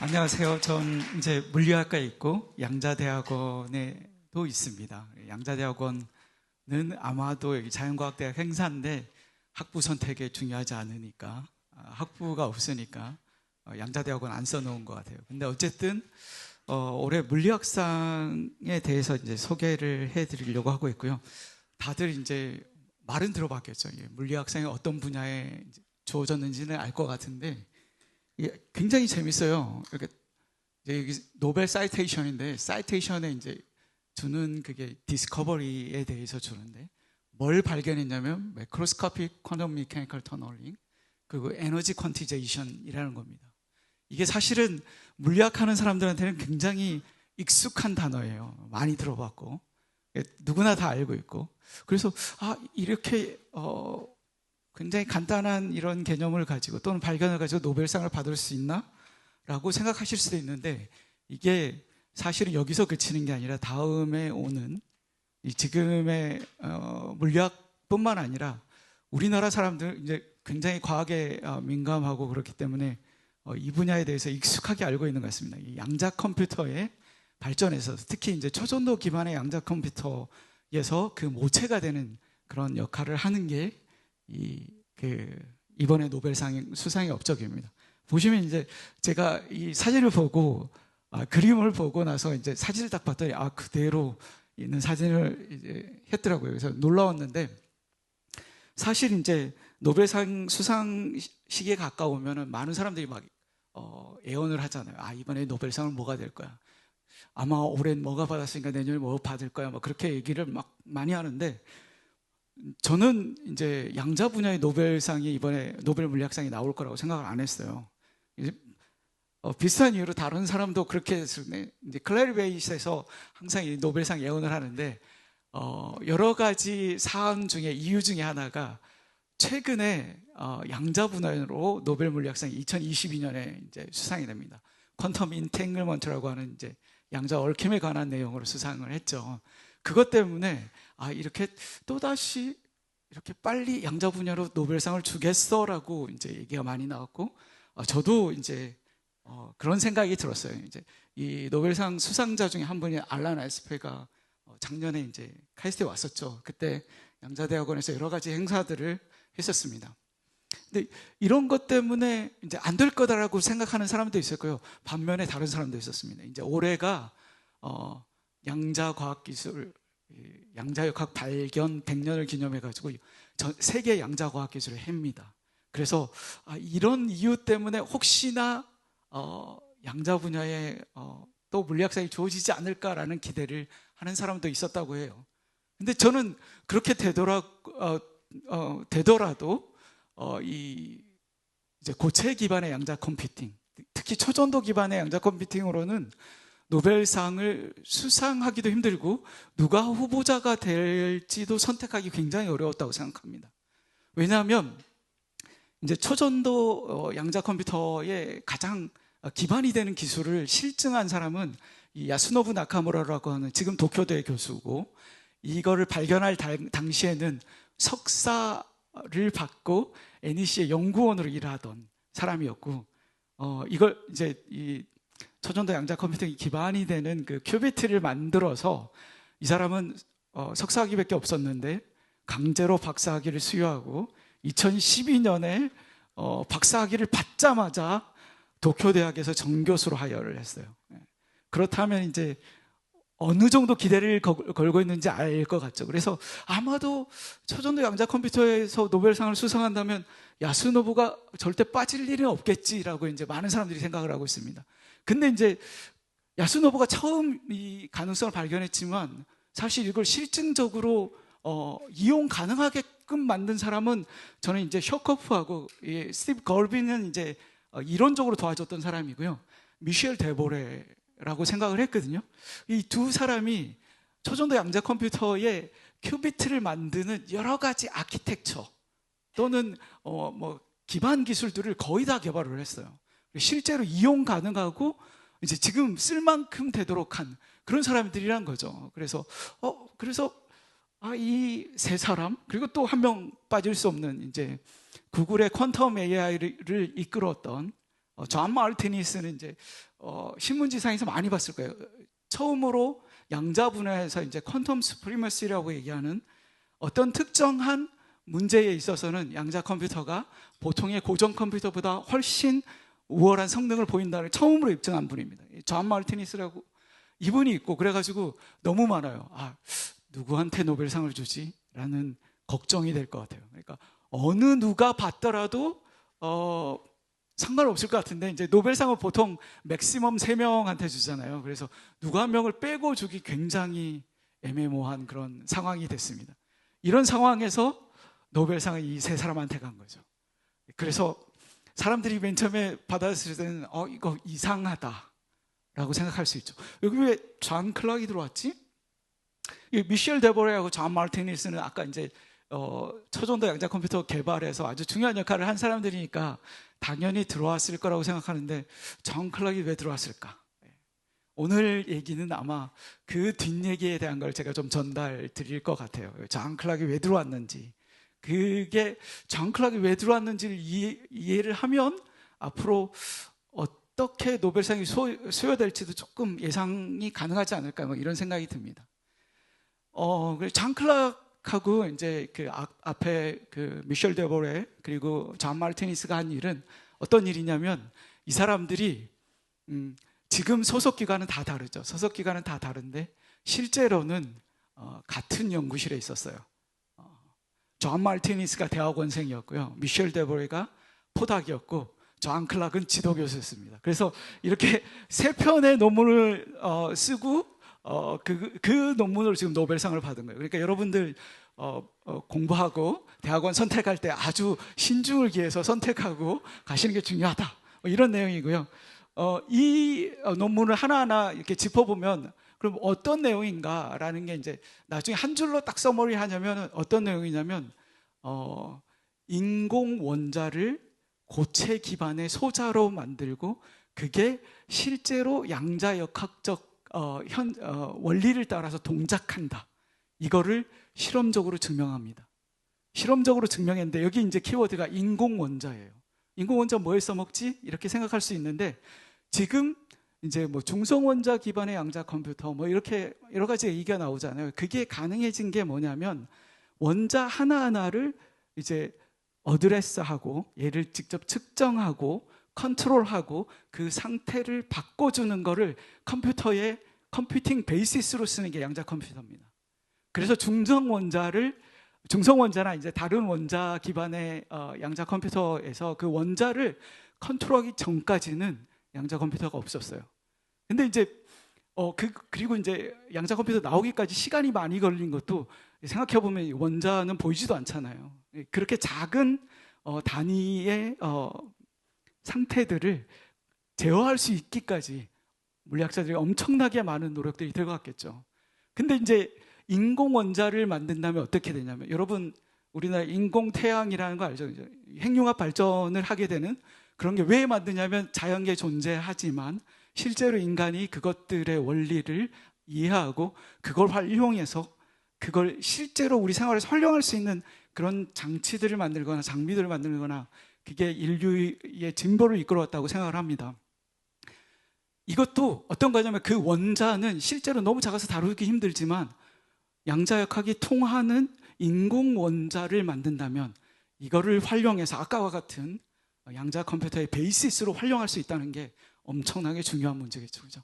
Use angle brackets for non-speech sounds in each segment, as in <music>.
안녕하세요. 전 이제 물리학과에 있고 양자대학원에도 있습니다. 양자대학원은 아마도 여기 자연과학대학 행사인데 학부 선택에 중요하지 않으니까 아, 학부가 없으니까 어, 양자대학원 안 써놓은 것 같아요. 근데 어쨌든 어, 올해 물리학상에 대해서 이제 소개를 해드리려고 하고 있고요. 다들 이제 말은 들어봤겠죠. 물리학상이 어떤 분야에 주어졌는지는 알 것 같은데 굉장히 재밌어요. 이렇게 여기 노벨 사이테이션인데 사이테이션에 이제 주는 그게 디스커버리에 대해서 주는데 뭘 발견했냐면 매크로스코픽 퀀텀 미케니컬 터널링 그리고 에너지 퀀티제이션이라는 겁니다. 이게 사실은 물리학하는 사람들한테는 굉장히 익숙한 단어예요. 많이 들어봤고 누구나 다 알고 있고 그래서 아 이렇게 어 굉장히 간단한 이런 개념을 가지고 또는 발견을 가지고 노벨상을 받을 수 있나? 라고 생각하실 수도 있는데 이게 사실은 여기서 그치는 게 아니라 다음에 오는 지금의 어, 물리학뿐만 아니라 우리나라 사람들 이제 굉장히 과학에 어, 민감하고 그렇기 때문에 어, 이 분야에 대해서 익숙하게 알고 있는 것 같습니다. 이 양자 컴퓨터의 발전에서 특히 이제 초전도 기반의 양자 컴퓨터에서 그 모체가 되는 그런 역할을 하는 게 이, 그, 이번에 노벨상 수상의 업적입니다. 보시면 이제 제가 이 사진을 보고, 아, 그림을 보고 나서 이제 사진을 딱 봤더니, 아, 그대로 있는 사진을 이제 했더라고요. 그래서 놀라웠는데, 사실 이제 노벨상 수상 시기에 가까우면 많은 사람들이 막, 어, 애원을 하잖아요. 아, 이번에 노벨상은 뭐가 될 거야. 아마 올해는 뭐가 받았으니까 내년에 뭐 받을 거야. 막 그렇게 얘기를 막 많이 하는데, 저는 이제 양자 분야의 노벨상이 이번에 노벨 물리학상이 나올 거라고 생각을 안 했어요. 어, 비슷한 이유로 다른 사람도 그렇게 했는데 이제 클래리베이스에서 항상 이 노벨상 예언을 하는데 어, 여러 가지 사안 중에 이유 중에 하나가 최근에 어, 양자 분야로 노벨 물리학상이 2022년에 이제 수상이 됩니다. 퀀텀 인탱글먼트라고 하는 이제 양자 얽힘에 관한 내용으로 수상을 했죠. 그것 때문에 아 이렇게 또 다시 이렇게 빨리 양자 분야로 노벨상을 주겠어라고 이제 얘기가 많이 나왔고 어, 저도 이제 어, 그런 생각이 들었어요. 이제 이 노벨상 수상자 중에 한 분이 알란 알스페가 어, 작년에 이제 카이스트에 왔었죠. 그때 양자대학원에서 여러 가지 행사들을 했었습니다. 근데 이런 것 때문에 이제 안 될 거다라고 생각하는 사람도 있었고요. 반면에 다른 사람도 있었습니다. 이제 올해가 어, 양자 과학 기술 양자역학 발견 100년을 기념해 가지고 세계 양자과학 기술의 해입니다. 그래서 아, 이런 이유 때문에 혹시나 어, 양자 분야에 어, 또 물리학상이 주어지지 않을까라는 기대를 하는 사람도 있었다고 해요. 근데 저는 그렇게 되더라 어, 어, 되더라도 어, 이 이제 고체 기반의 양자 컴퓨팅, 특히 초전도 기반의 양자 컴퓨팅으로는 노벨상을 수상하기도 힘들고 누가 후보자가 될지도 선택하기 굉장히 어려웠다고 생각합니다. 왜냐하면 이제 초전도 어, 양자 컴퓨터의 가장 기반이 되는 기술을 실증한 사람은 야스노부 나카무라라고 하는 지금 도쿄대 교수고 이거를 발견할 당시에는 석사를 받고 NEC의 연구원으로 일하던 사람이었고 어, 이걸 이제 이 초전도 양자 컴퓨터의 기반이 되는 그 큐비트를 만들어서 이 사람은 어, 석사학위밖에 없었는데 강제로 박사학위를 수여하고 2012년에 어, 박사학위를 받자마자 도쿄대학에서 정교수로 하여를 했어요. 예. 그렇다면 이제 어느 정도 기대를 걸고 있는지 알 것 같죠. 그래서 아마도 초전도 양자 컴퓨터에서 노벨상을 수상한다면 야스노부가 절대 빠질 일은 없겠지라고 이제 많은 사람들이 생각을 하고 있습니다. 근데 이제 야스노부가 처음 이 가능성을 발견했지만 사실 이걸 실증적으로 어, 이용 가능하게끔 만든 사람은 저는 이제 쇼커프하고 예, 스티브 걸빈은 이제 어, 이론적으로 도와줬던 사람이고요. 미셸 데보레라고 생각을 했거든요. 이 두 사람이 초전도 양자 컴퓨터의 큐비트를 만드는 여러 가지 아키텍처 또는 어, 뭐 기반 기술들을 거의 다 개발을 했어요. 실제로 이용 가능하고 이제 지금 쓸 만큼 되도록 한 그런 사람들이란 거죠. 그래서 어 그래서 아 이 세 사람 그리고 또 한 명 빠질 수 없는 이제 구글의 퀀텀 AI를 이끌었던 어, 존 마르티니스는 이제 어, 신문지상에서 많이 봤을 거예요. 처음으로 양자 분야에서 이제 퀀텀 스프리머시라고 얘기하는 어떤 특정한 문제에 있어서는 양자 컴퓨터가 보통의 고정 컴퓨터보다 훨씬 우월한 성능을 보인다를 처음으로 입증한 분입니다. 존 마르티니스라고 이분이 있고 그래가지고 너무 많아요. 아 누구한테 노벨상을 주지? 라는 걱정이 될 것 같아요. 그러니까 어느 누가 받더라도 어, 상관없을 것 같은데 이제 노벨상은 보통 맥시멈 3명한테 주잖아요. 그래서 누구 한 명을 빼고 주기 굉장히 애매모호한 그런 상황이 됐습니다. 이런 상황에서 노벨상은 이세 사람한테 간 거죠. 그래서 사람들이 맨 처음에 받았을 때는 어 이거 이상하다라고 생각할 수 있죠. 여기 왜 존 클락이 들어왔지? 미셸 데보레하고 존 마르티니스는 아까 이제 어, 초전도 양자 컴퓨터 개발에서 아주 중요한 역할을 한 사람들이니까 당연히 들어왔을 거라고 생각하는데 존 클락이 왜 들어왔을까? 오늘 얘기는 아마 그 뒷얘기에 대한 걸 제가 좀 전달 드릴 것 같아요. 존 클락이 왜 들어왔는지. 그게 존 클락이 왜 들어왔는지를 이해, 를 하면 앞으로 어떻게 노벨상이 수여될지도 조금 예상이 가능하지 않을까 뭐 이런 생각이 듭니다. 어, 존 클락하고 이제 그 앞에 그 미셸 데보레 그리고 존 마르티니스가 한 일은 어떤 일이냐면 이 사람들이 음, 지금 소속 기관은 다 다르죠. 소속 기관은 다 다른데 실제로는 어, 같은 연구실에 있었어요. 어, 존 마르티니스가 대학원생이었고요. 미셸 데보레가 포닥이었고 존 클락은 지도교수였습니다. 그래서 이렇게 세 편의 논문을 어, 쓰고 어, 그, 그 논문으로 지금 노벨상을 받은 거예요. 그러니까 여러분들 어, 어, 공부하고 대학원 선택할 때 아주 신중을 기해서 선택하고 가시는 게 중요하다. 뭐 이런 내용이고요. 어, 이 논문을 하나하나 이렇게 짚어보면 그럼 어떤 내용인가라는 게 이제 나중에 한 줄로 딱 써머리 하냐면 어떤 내용이냐면 어, 인공 원자를 고체 기반의 소자로 만들고 그게 실제로 양자 역학적 어, 현, 어, 원리를 따라서 동작한다. 이거를 실험적으로 증명합니다. 실험적으로 증명했는데 여기 이제 키워드가 인공 원자예요. 인공 원자 뭐에 써먹지? 이렇게 생각할 수 있는데 지금 이제 뭐 중성원자 기반의 양자 컴퓨터 뭐 이렇게 여러 가지 얘기가 나오잖아요. 그게 가능해진 게 뭐냐면 원자 하나하나를 이제 어드레스하고 얘를 직접 측정하고 컨트롤하고 그 상태를 바꿔주는 거를 컴퓨터의 컴퓨팅 베이시스로 쓰는 게 양자 컴퓨터입니다. 그래서 중성 원자를 중성 원자나 이제 다른 원자 기반의 어, 양자 컴퓨터에서 그 원자를 컨트롤하기 전까지는 양자 컴퓨터가 없었어요. 근데 이제 어, 그, 그리고 이제 양자 컴퓨터 나오기까지 시간이 많이 걸린 것도 생각해 보면 원자는 보이지도 않잖아요. 그렇게 작은 어, 단위의 어, 상태들을 제어할 수 있기까지 물리학자들이 엄청나게 많은 노력들이 들어갔겠죠. 근데 이제 인공 원자를 만든다면 어떻게 되냐면 여러분 우리나라 인공 태양이라는 거 알죠? 핵융합 발전을 하게 되는 그런 게 왜 만드냐면 자연계 존재하지만 실제로 인간이 그것들의 원리를 이해하고 그걸 활용해서 그걸 실제로 우리 생활에서 활용할 수 있는 그런 장치들을 만들거나 장비들을 만들거나 그게 인류의 진보를 이끌어왔다고 생각을 합니다. 이것도 어떤 거냐면 그 원자는 실제로 너무 작아서 다루기 힘들지만 양자역학이 통하는 인공 원자를 만든다면 이거를 활용해서 아까와 같은 양자 컴퓨터의 베이시스로 활용할 수 있다는 게 엄청나게 중요한 문제겠죠. 그죠?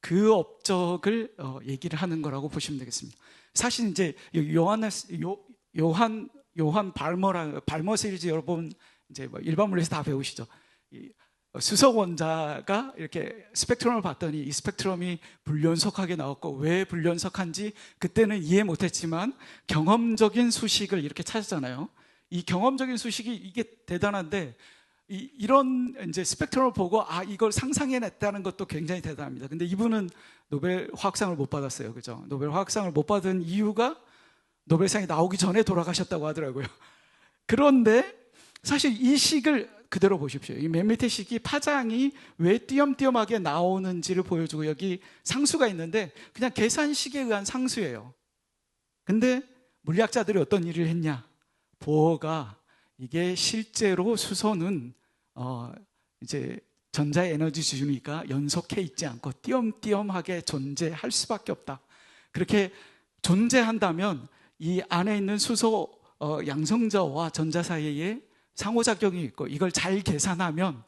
그 업적을 어, 얘기를 하는 거라고 보시면 되겠습니다. 사실 이제 요한네스 요, 요한 요한 발머라 발머 시리즈 여러분 이제 뭐 일반 물리에서 다 배우시죠. 수석 원자가 이렇게 스펙트럼을 봤더니 이 스펙트럼이 불연속하게 나왔고 왜 불연속한지 그때는 이해 못했지만 경험적인 수식을 이렇게 찾았잖아요. 이 경험적인 수식이 이게 대단한데 이, 런 이제 스펙트럼을 보고 아 이걸 상상해냈다는 것도 굉장히 대단합니다. 근데 이분은 노벨 화학상을 못 받았어요, 그죠? 노벨 화학상을 못 받은 이유가 노벨상이 나오기 전에 돌아가셨다고 하더라고요. <laughs> 그런데 사실 이 식을 그대로 보십시오. 이 맨 밑에 식이 파장이 왜 띄엄띄엄하게 나오는지를 보여주고 여기 상수가 있는데 그냥 계산식에 의한 상수예요. 근데 물리학자들이 어떤 일을 했냐? 보어가 이게 실제로 수소는 어 이제 전자 에너지 주니까 연속해 있지 않고 띄엄띄엄하게 존재할 수밖에 없다. 그렇게 존재한다면 이 안에 있는 수소 어, 양성자와 전자 사이에 상호작용이 있고 이걸 잘 계산하면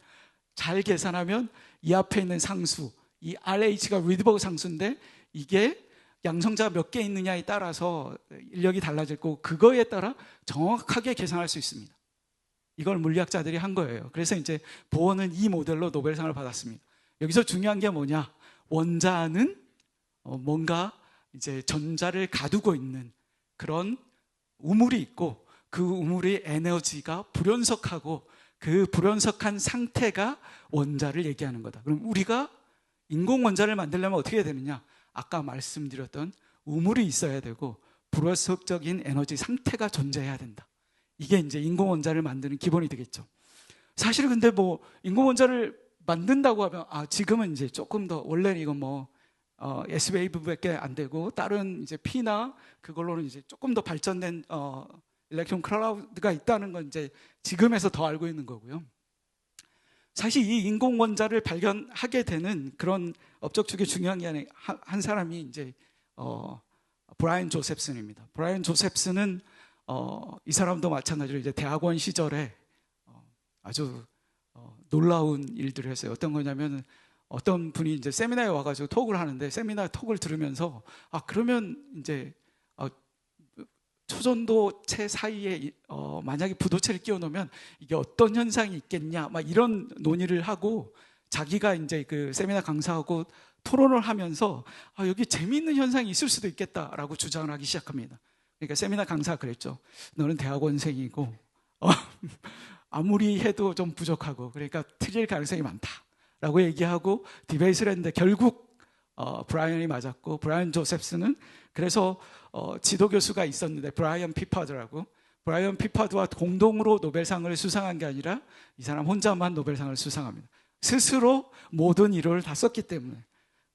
잘 계산하면 이 앞에 있는 상수 이 RH가 리드버그 상수인데 이게 양성자가 몇 개 있느냐에 따라서 인력이 달라질 거고 그거에 따라 정확하게 계산할 수 있습니다. 이걸 물리학자들이 한 거예요. 그래서 이제 보어는 이 모델로 노벨상을 받았습니다. 여기서 중요한 게 뭐냐? 원자는 어, 뭔가 이제 전자를 가두고 있는 그런 우물이 있고 그 우물의 에너지가 불연속하고 그 불연속한 상태가 원자를 얘기하는 거다. 그럼 우리가 인공 원자를 만들려면 어떻게 해야 되느냐? 아까 말씀드렸던 우물이 있어야 되고 불연속적인 에너지 상태가 존재해야 된다. 이게 이제 인공 원자를 만드는 기본이 되겠죠. 사실 근데 뭐 인공 원자를 만든다고 하면 아 지금은 이제 조금 더 원래는 이건 뭐 어, S웨이브밖에 안 되고 다른 이제 P나 그걸로는 이제 조금 더 발전된 어, 일렉트론 클라우드가 있다는 건 이제 지금에서 더 알고 있는 거고요. 사실 이 인공 원자를 발견하게 되는 그런 업적 중에 중요한 게 한 사람이 이제 어, 브라이언 조셉슨입니다. 브라이언 조셉슨은 어, 이 사람도 마찬가지로 이제 대학원 시절에 어, 아주 어, 놀라운 일들을 했어요. 어떤 거냐면 어떤 분이 이제 세미나에 와가지고 톡을 하는데 세미나 톡을 들으면서 아 그러면 이제 어, 초전도체 사이에 어, 만약에 부도체를 끼워 놓으면 이게 어떤 현상이 있겠냐 막 이런 논의를 하고 자기가 이제 그 세미나 강사하고 토론을 하면서 아, 여기 재미있는 현상이 있을 수도 있겠다라고 주장을 하기 시작합니다. 그러니까 세미나 강사가 그랬죠. 너는 대학원생이고 어, <laughs> 아무리 해도 좀 부족하고 그러니까 틀릴 가능성이 많다라고 얘기하고 디베이스를 했는데 결국 어, 브라이언이 맞았고 브라이언 조셉스는 그래서 어, 지도 교수가 있었는데 브라이언 피파드라고 브라이언 피파드와 공동으로 노벨상을 수상한 게 아니라 이 사람 혼자만 노벨상을 수상합니다. 스스로 모든 이론을 다 썼기 때문에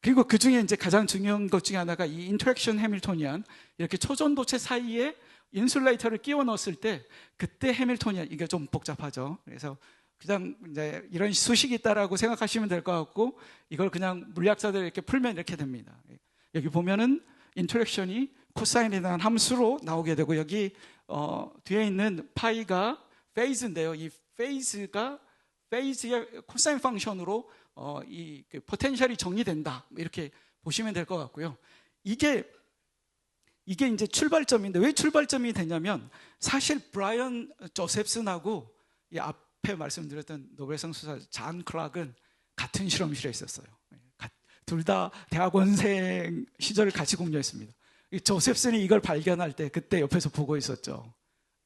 그리고 그 중에 이제 가장 중요한 것 중에 하나가 이 인터랙션 해밀토니안 이렇게 초전도체 사이에 인슐레이터를 끼워 넣었을 때 그때 해밀토니안 이게 좀 복잡하죠. 그래서 그냥 이제 이런 수식이 있다라고 생각하시면 될 것 같고 이걸 그냥 물리학자들 이렇게 풀면 이렇게 됩니다. 여기 보면은 인터랙션이 코사인이라는 함수로 나오게 되고 여기 어, 뒤에 있는 파이가 페이즈인데요. 이 페이즈가 페이즈의 코사인 펑션으로 어, 이 그 포텐셜이 정리된다 이렇게 보시면 될 것 같고요. 이게 이게 이제 출발점인데 왜 출발점이 되냐면 사실 브라이언 조셉슨하고 이 앞에 말씀드렸던 노벨상 수사 잔 클락은 같은 실험실에 있었어요. 둘 다 대학원생 시절을 같이 공유했습니다. 조셉슨이 이걸 발견할 때 그때 옆에서 보고 있었죠.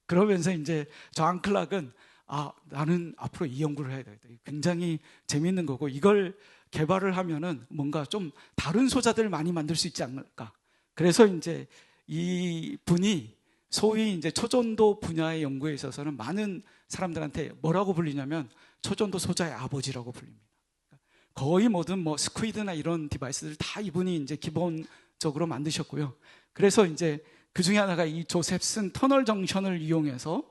그러면서 이제 저안 클락은 아 나는 앞으로 이 연구를 해야 되겠다. 굉장히 재미있는 거고 이걸 개발을 하면은 뭔가 좀 다른 소자들을 많이 만들 수 있지 않을까. 그래서 이제 이 분이 소위 이제 초전도 분야의 연구에 있어서는 많은 사람들한테 뭐라고 불리냐면 초전도 소자의 아버지라고 불립니다. 거의 모든 뭐 스퀴드나 이런 디바이스들 다 이분이 이제 기본적으로 만드셨고요. 그래서 이제 그 중에 하나가 이 조셉슨 터널 정션을 이용해서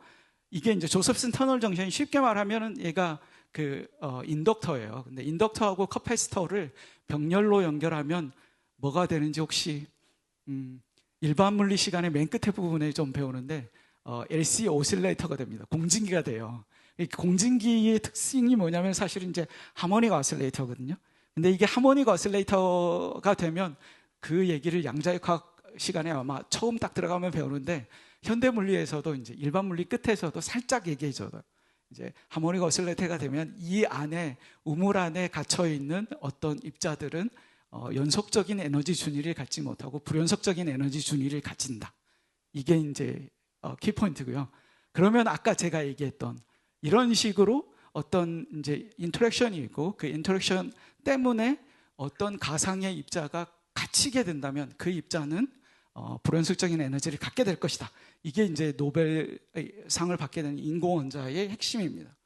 이게 이제 조셉슨 터널 정션이 쉽게 말하면은 얘가 그 어, 인덕터예요. 근데 인덕터하고 커패시터를 병렬로 연결하면 뭐가 되는지 혹시 음, 일반 물리 시간의 맨 끝에 부분에 좀 배우는데 어, LC 오실레이터가 됩니다. 공진기가 돼요. 공진기의 특징이 뭐냐면 사실은 이제 하모닉 오실레이터거든요. 근데 이게 하모닉 오실레이터가 되면 그 얘기를 양자역학 시간에 아마 처음 딱 들어가면 배우는데 현대 물리에서도 이제 일반 물리 끝에서도 살짝 얘기해줘요. 이제 하모닉 오실레이터가 되면 이 안에 우물 안에 갇혀 있는 어떤 입자들은 어, 연속적인 에너지 준위를 갖지 못하고 불연속적인 에너지 준위를 갖춘다. 이게 이제 어, 키포인트고요. 그러면 아까 제가 얘기했던 이런 식으로 어떤 이제 인터랙션이 있고 그 인터랙션 때문에 어떤 가상의 입자가 갇히게 된다면 그 입자는 어, 불연속적인 에너지를 갖게 될 것이다. 이게 이제 노벨 상을 받게 되는 인공원자의 핵심입니다.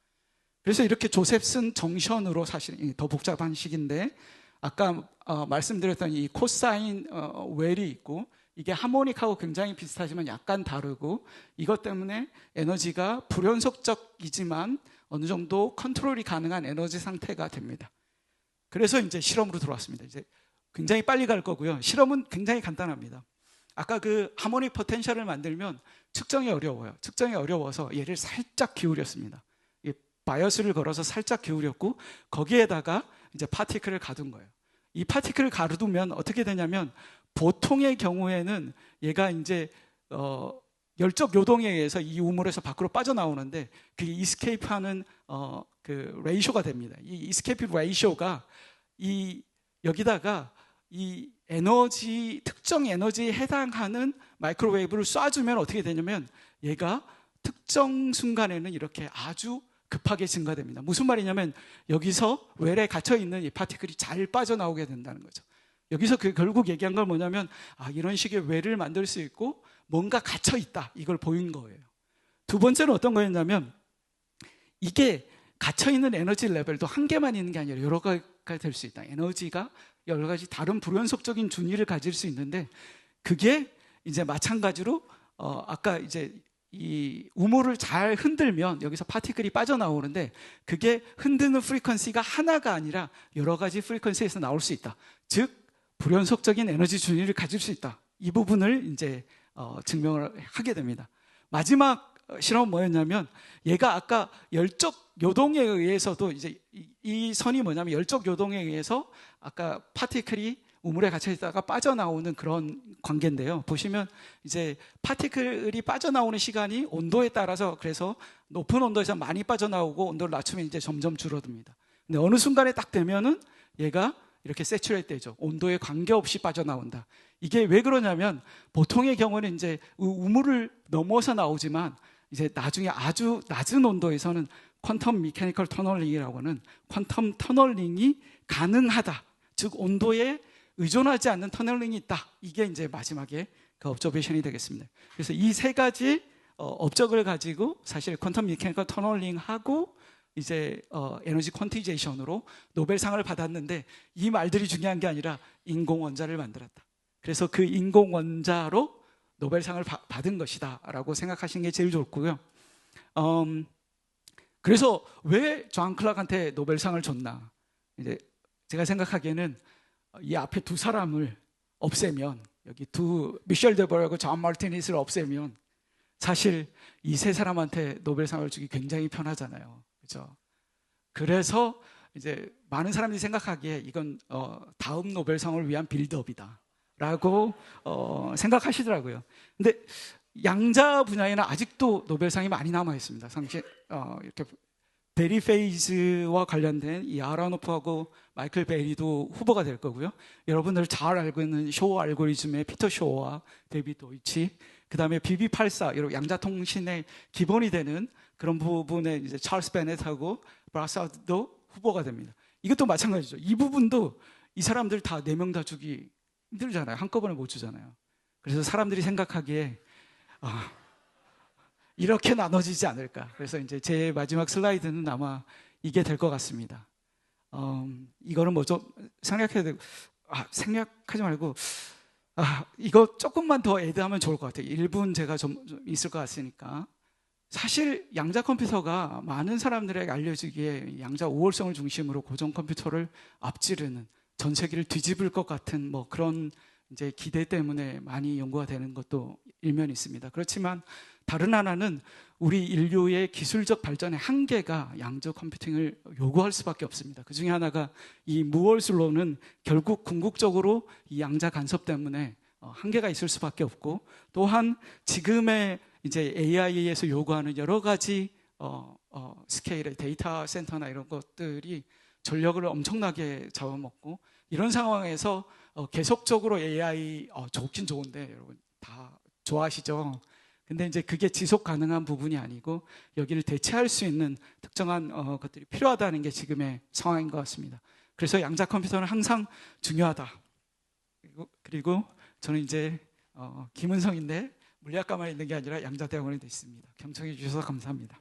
그래서 이렇게 조셉슨 정션으로 사실 더 복잡한 식인데 아까 어, 말씀드렸던 이 코사인 어, 웰이 있고 이게 하모닉하고 굉장히 비슷하지만 약간 다르고 이것 때문에 에너지가 불연속적이지만 어느 정도 컨트롤이 가능한 에너지 상태가 됩니다. 그래서 이제 실험으로 들어왔습니다. 이제 굉장히 빨리 갈 거고요. 실험은 굉장히 간단합니다. 아까 그 하모닉 포텐셜을 만들면 측정이 어려워요. 측정이 어려워서 얘를 살짝 기울였습니다. 바이어스를 걸어서 살짝 기울였고 거기에다가 이제 파티클을 가둔 거예요. 이 파티클을 가두면 어떻게 되냐면 보통의 경우에는 얘가 이제 어 열적 요동에 의해서 이 우물에서 밖으로 빠져나오는데 그게 이스케이프하는 어 그 레이쇼가 됩니다. 이 이스케이프 레이쇼가 이 여기다가 이 에너지 특정 에너지에 해당하는 마이크로웨이브를 쏴주면 어떻게 되냐면 얘가 특정 순간에는 이렇게 아주 급하게 증가됩니다. 무슨 말이냐면 여기서 웰에 갇혀 있는 이 파티클이 잘 빠져나오게 된다는 거죠. 여기서 그 결국 얘기한 건 뭐냐면 아 이런 식의 웰을 만들 수 있고 뭔가 갇혀 있다 이걸 보인 거예요. 두 번째는 어떤 거였냐면 이게 갇혀 있는 에너지 레벨도 한 개만 있는 게 아니라 여러 가지가 될 수 있다. 에너지가 여러 가지 다른 불연속적인 준위를 가질 수 있는데 그게 이제 마찬가지로 어 아까 이제 이 우물을 잘 흔들면 여기서 파티클이 빠져나오는데 그게 흔드는 프리퀀시가 하나가 아니라 여러 가지 프리퀀시에서 나올 수 있다. 즉 불연속적인 에너지 준위를 가질 수 있다. 이 부분을 이제 어, 증명을 하게 됩니다. 마지막 실험은 뭐였냐면 얘가 아까 열적 요동에 의해서도 이제 이, 이 선이 뭐냐면 열적 요동에 의해서 아까 파티클이 우물에 갇혀 있다가 빠져나오는 그런 관계인데요. 보시면 이제 파티클이 빠져나오는 시간이 온도에 따라서 그래서 높은 온도에서 많이 빠져나오고 온도를 낮추면 이제 점점 줄어듭니다. 근데 어느 순간에 딱 되면은 얘가 이렇게 세츄레이트 되죠. 온도에 관계없이 빠져나온다. 이게 왜 그러냐면 보통의 경우는 이제 우물을 넘어서 나오지만 이제 나중에 아주 낮은 온도에서는 퀀텀 미케니컬 터널링이라고 하는 퀀텀 터널링이 가능하다. 즉 온도에 의존하지 않는 터널링이 있다. 이게 이제 마지막에 그 업저베이션이 되겠습니다. 그래서 이 세 가지 어, 업적을 가지고 사실 퀀텀 미케니컬 터널링하고 이제 어, 에너지 퀀티제이션으로 노벨상을 받았는데 이 말들이 중요한 게 아니라 인공 원자를 만들었다. 그래서 그 인공 원자로 노벨상을 바, 받은 것이다라고 생각하시는 게 제일 좋고요. 음, 그래서 왜 존 클락한테 노벨상을 줬나? 이제 제가 생각하기에는 이 앞에 두 사람을 없애면 여기 두 미셸 데버하고 존 마르티니스를 없애면 사실 이 세 사람한테 노벨상을 주기 굉장히 편하잖아요. 그죠? 그래서 이제 많은 사람들이 생각하기에 이건 어, 다음 노벨상을 위한 빌드업이다라고 어, 생각하시더라고요. 근데 양자 분야에는 아직도 노벨상이 많이 남아 있습니다. 상시 어, 이렇게 베리 페이즈와 관련된 이 아라노프하고 마이클 베리도 후보가 될 거고요. 여러분들 잘 알고 있는 쇼 알고리즘의 피터 쇼와 데이비 도이치, 그 다음에 BB84, 여러 양자통신의 기본이 되는 그런 부분에 이제 찰스 베넷하고 브라사드도 후보가 됩니다. 이것도 마찬가지죠. 이 부분도 이 사람들 다 네 명 다 주기 힘들잖아요. 한꺼번에 못 주잖아요. 그래서 사람들이 생각하기에 아, 이렇게 나눠지지 않을까. 그래서 이제 제 마지막 슬라이드는 아마 이게 될 것 같습니다. 음, 이거는 뭐 좀 생략해야 되고, 아, 생략하지 말고, 아, 이거 조금만 더 애드하면 좋을 것 같아요. 1분 제가 좀, 좀 있을 것 같으니까. 사실 양자 컴퓨터가 많은 사람들에게 알려지기에 양자 우월성을 중심으로 고정 컴퓨터를 앞지르는 전 세계를 뒤집을 것 같은 뭐 그런 이제 기대 때문에 많이 연구가 되는 것도 일면이 있습니다. 그렇지만 다른 하나는 우리 인류의 기술적 발전의 한계가 양적 컴퓨팅을 요구할 수밖에 없습니다. 그 중에 하나가 이 무월슬로는 결국 궁극적으로 이 양자 간섭 때문에 어, 한계가 있을 수밖에 없고 또한 지금의 이제 AI에서 요구하는 여러 가지 어, 어, 스케일의 데이터 센터나 이런 것들이 전력을 엄청나게 잡아먹고 이런 상황에서 어, 계속적으로 AI 어, 좋긴 좋은데 여러분 다 좋아하시죠? 근데 이제 그게 지속 가능한 부분이 아니고 여기를 대체할 수 있는 특정한 어, 것들이 필요하다는 게 지금의 상황인 것 같습니다. 그래서 양자 컴퓨터는 항상 중요하다. 그리고, 그리고 저는 이제 어, 김은성인데 물리학과만 있는 게 아니라 양자대학원에 있습니다. 경청해 주셔서 감사합니다.